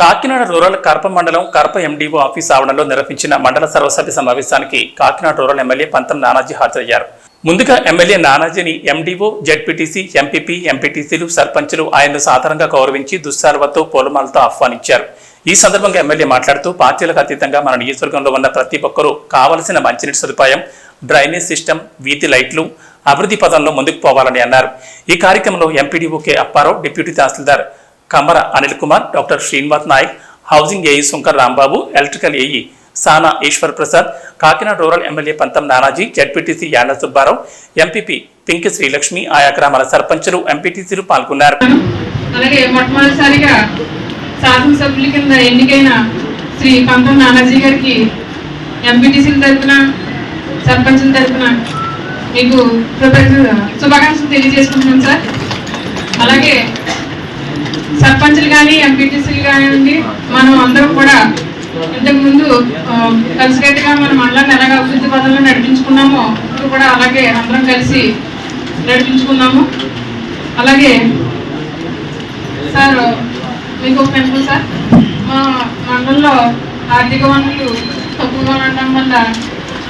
Kakinada rural కర్ప మండలం కర్ప MDO office ఆవరణలో నిర్వహించిన మండల సర్వసభ్య సమావేశానికి కాకినాడ రూరల్ ఎమ్మెల్యే పంతం నానాజీ హాజరయ్యారు. ముందుగా ఎమ్మెల్యే నానాజీని ఎండీఓ జెడ్పీటీసీ ఎంపీపీ ఎంపీటీసీలు సర్పంచులు ఆయన్ను సాధారణంగా గౌరవించి దుస్సార్వతో పూలమాలతో ఆహ్వానించారు. ఈ సందర్భంగా ఎమ్మెల్యే మాట్లాడుతూ పార్టీలకు అతీతంగా మన నియోజకవర్గంలో ఉన్న ప్రతి ఒక్కరూ కావలసిన మంచినీటి సదుపాయం డ్రైనేజ్ సిస్టమ్ వీధి లైట్లు అభివృద్ధి పదంలో ముందుకు పోవాలని అన్నారు. ఈ కార్యక్రమంలో MPDO K Apparao deputy tahsildar Kamara Anil Kumar doctor Srinivas Nayak housing AE Sunkar Rambabu electrical AE Sana Eswar Prasad Kakinada rural MLA Pantham Nanaji ZPTC Yana Subbarao MPP Pinki Srilakshmi ఆయా గ్రామాల సర్పంచులు ఎంపీటీసీలు పాల్గొన్నారు. అలాగే మొట్టమొదటిసారిగా శాసనసభ్యుల కింద ఎన్నికైన శ్రీ పంతం నానాజీ గారికి ఎంపీటీసీల తరఫున సర్పంచుల తరఫున మీకు శుభాకాంక్షలు తెలియజేసుకుంటున్నాను సార్. అలాగే సర్పంచ్లు కానీ ఎంపీటీసీలు కానివ్వండి మనం అందరం కూడా ఇంతకుముందు కలిసికట్టుగా మన మండలాన్ని ఎలాగ అభివృద్ధి పదంలో నడిపించుకున్నామో ఇప్పుడు కూడా అలాగే అందరం కలిసి నడిపించుకున్నాము. అలాగే సార్ మీకు ఒక పెంపు సార్. మా మండలంలో ఆర్థిక వనరులు తక్కువగా ఉండడం వల్ల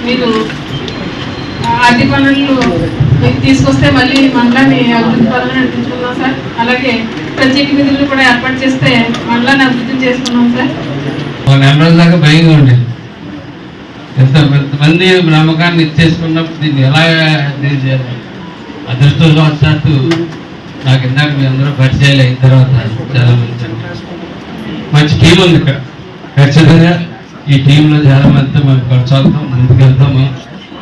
మీరు ఆర్థిక వనరులు మీకు తీసుకొస్తే మళ్ళీ మండలాన్ని అభివృద్ధి పరంగా నడిపించుకుందాం సార్. అలాగే ప్రత్యేక నిధులు కూడా ఏర్పాటు చేస్తే మండలాన్ని అభివృద్ధి చేసుకున్నాం సార్. ఒక నెల రోజుల దాకా భయంగా ఉండేది ఎంత మంది నమ్మకాన్ని ఇచ్చేసుకున్నప్పుడు దీన్ని ఎలా డీల్ చేయాలి? అదృష్టవశాత్తు నాకు ఇందాక మీ అందరూ పరిచయాలు అయిన తర్వాత చాలా మంచి మంచి టీం ఉంది ఇక్కడ. ఖచ్చితంగా ఈ టీంలో చాలా మందితో మేము కొనసాగుతాం ముందుకెళ్తాము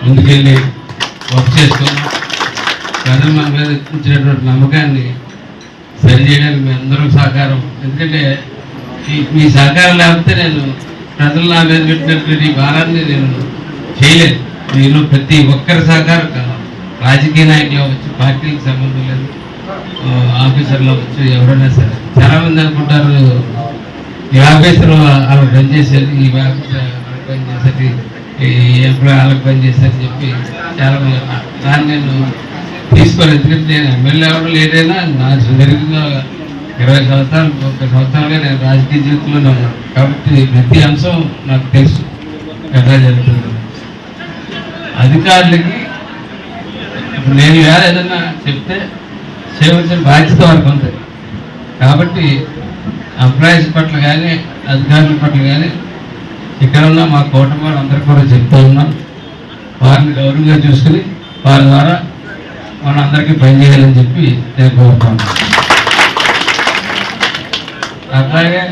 ముందుకెళ్ళి వర్క్ చేసుకున్నాం ప్రజలు మన మీద ఇచ్చినటువంటి నమ్మకాన్ని సరిచేయడానికి మీ అందరూ సహకారం. ఎందుకంటే మీ సహకారం లేకపోతే నేను ప్రజలు నా మీద పెట్టినటువంటి ఈ భారాన్ని నేను చేయలేదు. నేను ప్రతి ఒక్కరి సహకారం కావాలి రాజకీయ నాయకులు అవ్వచ్చు పార్టీలకు సంబంధం లేదు ఆఫీసర్లు అవ్వచ్చు ఎవరైనా సరే. చాలామంది అనుకుంటారు ఈ ఆఫీసర్ వాళ్ళకి పని చేసేది ఈ ఆఫీసర్ వాళ్ళకి పని చేసేది ఈ ఎంప్లాయ్ వాళ్ళకి పనిచేసేది చెప్పి చాలా మంది దాన్ని నేను తీసుకోవాలి ఎందుకంటే నేను ఎమ్మెల్యే ఎవరు లేదైనా నా సుదీర్ఘంగా ఇరవై సంవత్సరాలు ముప్పై సంవత్సరాలుగా నేను రాజకీయ జీవితంలో ఉన్నాను కాబట్టి ప్రతి అంశం నాకు తెలుసు. ఎలా జరుగుతుంది. అధికారులకి ఇప్పుడు నేను వేరే ఏదన్నా చెప్తే చేయవలసిన బాధ్యత వరకు ఉంది కాబట్టి ఎంప్లాయీస్ పట్ల కానీ అధికారుల పట్ల కానీ ఇక్కడ ఉన్న మా కూటమి వారు అందరికీ కూడా చెప్తూ ఉన్నాం. వారిని గౌరవంగా చూసుకుని వారి ద్వారా మన అందరికీ పనిచేయాలని చెప్పి నేను కోరుతున్నాను అట్లాగే